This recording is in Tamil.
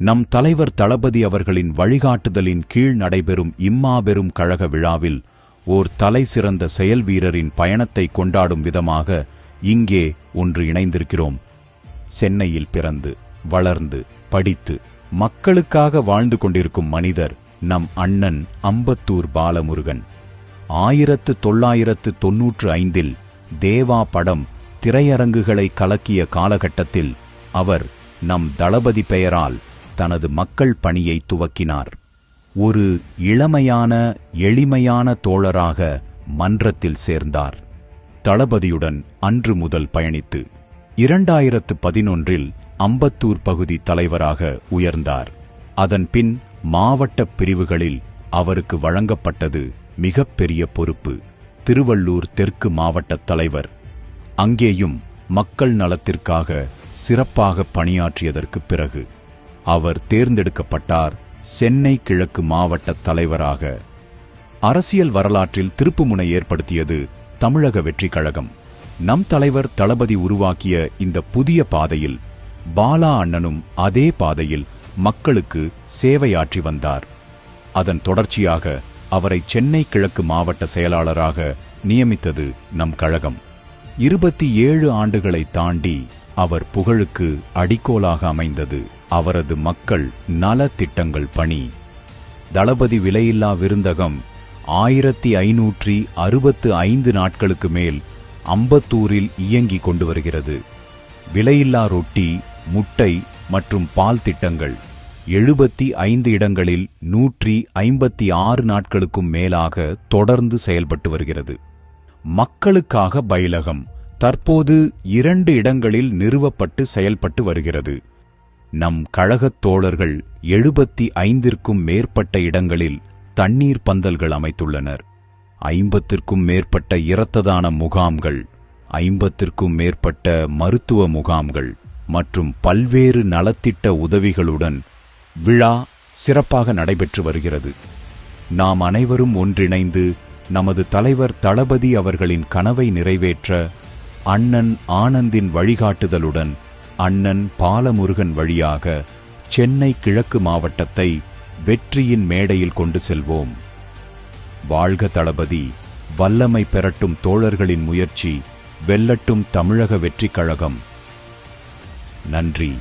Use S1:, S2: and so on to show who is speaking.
S1: நம் தலைவர் தளபதி அவர்களின் வழிகாட்டுதலின் கீழ் நடைபெறும் இம்மாபெரும் கழக விழாவில் ஓர் தலை சிறந்த செயல் வீரரின் பயணத்தை கொண்டாடும் விதமாக இங்கே ஒன்று இணைந்திருக்கிறோம். சென்னையில் பிறந்து வளர்ந்து படித்து மக்களுக்காக வாழ்ந்து கொண்டிருக்கும் மனிதர் நம் அண்ணன் அம்பத்தூர் பாலமுருகன். ஆயிரத்து தொள்ளாயிரத்து தொன்னூற்று ஐந்தில் தேவா படம் திரையரங்குகளை கலக்கிய காலகட்டத்தில் அவர் நம் தளபதி பெயரால் தனது மக்கள் பணியை துவக்கினார். ஒரு இளமையான எளிமையான தோழராக மன்றத்தில் சேர்ந்தார். தளபதியுடன் அன்று முதல் பயணித்து இரண்டாயிரத்து பதினொன்றில் அம்பத்தூர் பகுதி தலைவராக உயர்ந்தார். அதன்பின் மாவட்ட பிரிவுகளில் அவருக்கு வழங்கப்பட்டது மிகப்பெரிய பொறுப்பு. திருவள்ளூர் தெற்கு மாவட்ட தலைவர். அங்கேயும் மக்கள் நலத்திற்காக சிறப்பாக பணியாற்றியதற்கு பிறகு அவர் தேர்ந்தெடுக்கப்பட்டார் சென்னை கிழக்கு மாவட்ட தலைவராக. அரசியல் வரலாற்றில் திருப்புமுனை ஏற்படுத்தியது தமிழக வெற்றி கழகம். நம் தலைவர் தளபதி உருவாக்கிய இந்த புதிய பாதையில் பாலா அண்ணனும் அதே பாதையில் மக்களுக்கு சேவையாற்றி வந்தார். அதன் தொடர்ச்சியாக அவரை சென்னை கிழக்கு மாவட்ட செயலாளராக நியமித்தது நம் கழகம். இருபத்தி ஏழு ஆண்டுகளை தாண்டி அவர் புகழுக்கு அடிக்கோலாக அமைந்தது. அவரது மக்கள் நலத்திட்டங்கள் பணி. தளபதி விலையில்லா விருந்தகம் ஆயிரத்தி ஐநூற்றி அறுபத்து ஐந்து நாட்களுக்கு மேல் அம்பத்தூரில் இயங்கிக் கொண்டு வருகிறது. விலையில்லா ரொட்டி முட்டை மற்றும் பால் திட்டங்கள் எழுபத்தி ஐந்து இடங்களில் நூற்றி ஐம்பத்தி ஆறு நாட்களுக்கும் மேலாக தொடர்ந்து செயல்பட்டு வருகிறது. மக்களுக்காக பயிலகம் தற்போது இரண்டு இடங்களில் நிறுவப்பட்டு செயல்பட்டு வருகிறது. நம் கழகத் தோழர்கள் எழுபத்தி ஐந்திற்கும் மேற்பட்ட இடங்களில் தண்ணீர் பந்தல்கள் அமைத்துள்ளனர். ஐம்பத்திற்கும் மேற்பட்ட இரத்ததான முகாம்கள் ஐம்பத்திற்கும் மேற்பட்ட மருத்துவ முகாம்கள் மற்றும் பல்வேறு நலத்திட்ட உதவிகளுடன் விழா சிறப்பாக நடைபெற்று வருகிறது. நாம் அனைவரும் ஒன்றிணைந்து நமது தலைவர் தளபதி அவர்களின் கனவை நிறைவேற்ற அண்ணன் ஆனந்தின் வழிகாட்டுதலுடன் அண்ணன் பாலமுருகன் வழியாக சென்னை கிழக்கு மாவட்டத்தை வெற்றியின் மேடையில் கொண்டு செல்வோம். வாழ்க தளபதி வல்லமை பெறட்டும் தோழர்களின் முயற்சி வெல்லட்டும் தமிழக வெற்றிக் கழகம். நன்றி.